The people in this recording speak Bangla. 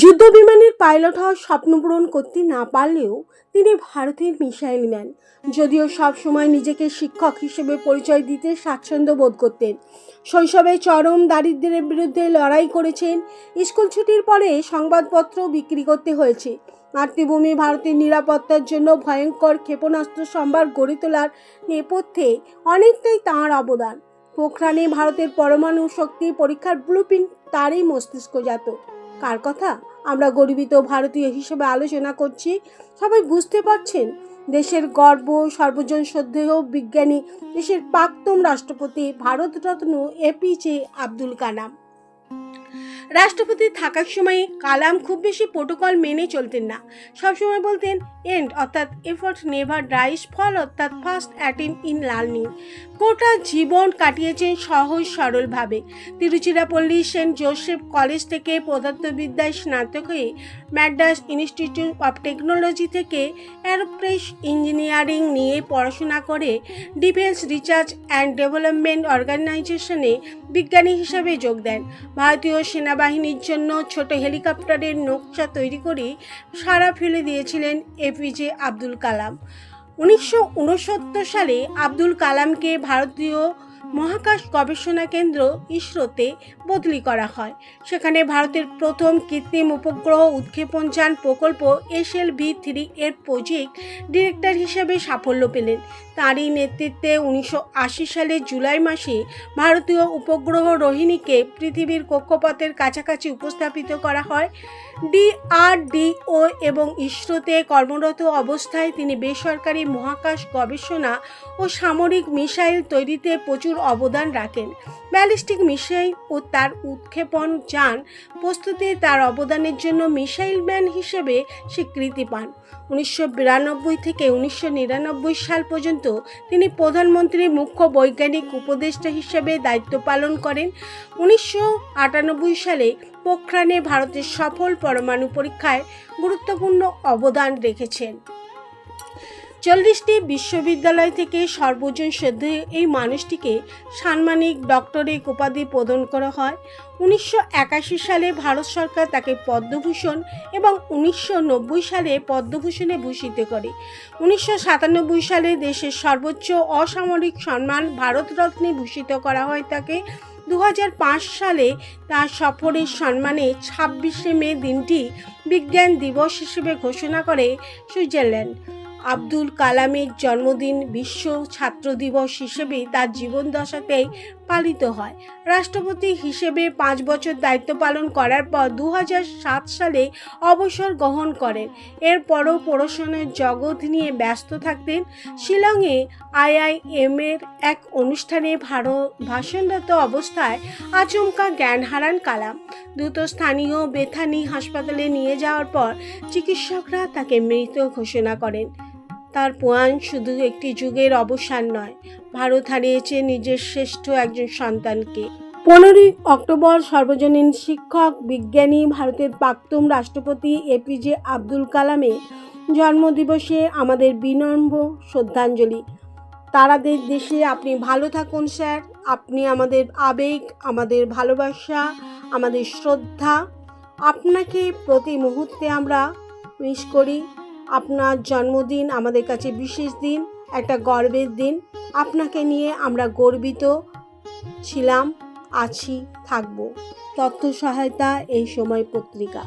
যুদ্ধ বিমানের পাইলট হওয়ার স্বপ্ন পূরণ করতে না পারলেও তিনি ভারতের মিসাইল ম্যান। যদিও সবসময় নিজেকে শিক্ষক হিসেবে পরিচয় দিতে স্বাচ্ছন্দ্য বোধ করতেন। শৈশবে চরম দারিদ্র্যের বিরুদ্ধে লড়াই করেছেন। স্কুল ছুটির পরে সংবাদপত্র বিক্রি করতে হয়েছে। মাতৃভূমি ভারতের নিরাপত্তার জন্য ভয়ঙ্কর ক্ষেপণাস্ত্র সম্ভার গড়ে তোলার নেপথ্যে অনেকটাই তাঁর অবদান। পোখরানে ভারতের পরমাণু শক্তি পরীক্ষার ব্লুপ্রিন্ট তারই মস্তিষ্কজাত কার কথা? আমরা গর্বিত ভারতীয় হিসেবে আলোচনা করছি। সবাই বুঝতে পারছেন, দেশের গর্ব, সর্বজন শ্রদ্ধেয় বিজ্ঞানী, দেশের প্রাক্তন রাষ্ট্রপতি, ভারতরত্ন এপিজে আব্দুল কালাম। রাষ্ট্রপতি থাকার সময় কালাম খুব বেশি প্রোটোকল মেনে চলতেন না। সবসময় বলতেন এন্ড অর্থাৎ এফর্ট নেভার ড্রাইস ফল অর্থাৎ ফার্স্ট অ্যাটেম ইন লার্নিং গোটা জীবন কাটিয়েছেন সহজ সরলভাবে। তিরুচিরাপল্লী সেন্ট জোসেফ কলেজ থেকে পদার্থবিদ্যায় স্নাতক হয়ে ম্যাড্রাস ইনস্টিটিউট অফ টেকনোলজি থেকে অ্যারোপ্রেস ইঞ্জিনিয়ারিং নিয়ে পড়াশোনা করে ডিফেন্স রিসার্চ অ্যান্ড ডেভেলপমেন্ট অর্গানাইজেশনে বিজ্ঞানী হিসাবে যোগ দেন। ভারতীয় সেনাবাহিনীর জন্য ছোট হেলিকপ্টারের নকশা তৈরি করে সারা ফেলে দিয়েছিলেন এপিজে আব্দুল কালাম। উনিশশো উনসত্তর সালে আব্দুল কালামকে ভারতীয় মহাকাশ গবেষণা কেন্দ্র ইসরোতে বদলি করা হয়। সেখানে ভারতের প্রথম কৃত্রিম উপগ্রহ উৎক্ষেপণযান প্রকল্প এস এল ভি থ্রি এর প্রজেক্ট ডিরেক্টর হিসেবে সাফল্য পেলেন। তাঁরই নেতৃত্বে উনিশশো আশি সালের জুলাই মাসে ভারতীয় উপগ্রহ রোহিণীকে পৃথিবীর কক্ষপথের কাছাকাছি উপস্থাপিত করা হয়। ডিআরডিও এবং ইসরোতে কর্মরত অবস্থায় তিনি বেসরকারি মহাকাশ গবেষণা ও সামরিক মিসাইল তৈরিতে প্রচুর অবদান রাখেন। ব্যালিস্টিক মিসাইল ও তার উৎক্ষেপণ যান প্রস্তুতি তার অবদানের জন্য মিসাইল ম্যান হিসেবে স্বীকৃতি পান। উনিশশো বিরানব্বই থেকে উনিশশো নিরানব্বই সাল পর্যন্ত তিনি প্রধানমন্ত্রীর মুখ্য বৈজ্ঞানিক উপদেষ্টা হিসেবে দায়িত্ব পালন করেন। উনিশশো আটানব্বই সালে পোখরানে ভারতের সফল পরমাণু পরীক্ষায় গুরুত্বপূর্ণ অবদান রেখেছেন। চল্লিশটি বিশ্ববিদ্যালয় থেকে সর্বজন শ্রদ্ধেয় এই মানুষটিকে সাম্মানিক ডক্টরেট উপাধি প্রদান করা হয়। উনিশশো একাশি সালে ভারত সরকার তাকে পদ্মভূষণ এবং উনিশশো নব্বই সালে পদ্মভূষণে ভূষিত করে। উনিশশো সাতানব্বই সালে দেশের সর্বোচ্চ অসামরিক সম্মান ভারতরত্নে ভূষিত করা হয় তাকে। দু হাজার পাঁচ সালে তার সফরের সম্মানে ছাব্বিশে মে দিনটি বিজ্ঞান দিবস হিসেবে ঘোষণা করে সুইজারল্যান্ড। আব্দুল কালামের জন্মদিন বিশ্ব ছাত্র দিবস হিসেবে তার জীবনদশাতেই পালিত হয়। রাষ্ট্রপতি হিসেবে পাঁচ বছর দায়িত্ব পালন করার পর দু সালে অবসর গ্রহণ করেন। এরপরও পড়াশোনার জগৎ নিয়ে ব্যস্ত থাকতেন। শিলংয়ে আইআইএম এর এক অনুষ্ঠানে ভারত ভাষণরত অবস্থায় আচমকা জ্ঞান হারান কালাম। দ্রুত স্থানীয় বেথানি হাসপাতালে নিয়ে যাওয়ার পর চিকিৎসকরা তাকে মৃত ঘোষণা করেন। তার পোয়ান শুধু একটি যুগের অবসান নয়, ভারত হারিয়েছে নিজের শ্রেষ্ঠ একজন সন্তানকে। পনেরোই অক্টোবর সর্বজনীন শিক্ষক, বিজ্ঞানী, ভারতের প্রাক্তন রাষ্ট্রপতি এপিজে আব্দুল কালামের জন্মদিবসে আমাদের বিনম্র শ্রদ্ধাঞ্জলি। তারাদের দেশে আপনি ভালো থাকুন, স্যার। আপনি আমাদের আবেগ, আমাদের ভালোবাসা, আমাদের শ্রদ্ধা। আপনাকে প্রতি মুহূর্তে আমরা মিস করি। আপনার জন্মদিন, আমাদের কাছে বিশেষ দিন, একটা গর্বের দিন। আপনাকে নিয়ে আমরা গর্বিত ছিলাম, আছি, থাকব। তথ্য সহায়তা এই সময় পত্রিকা।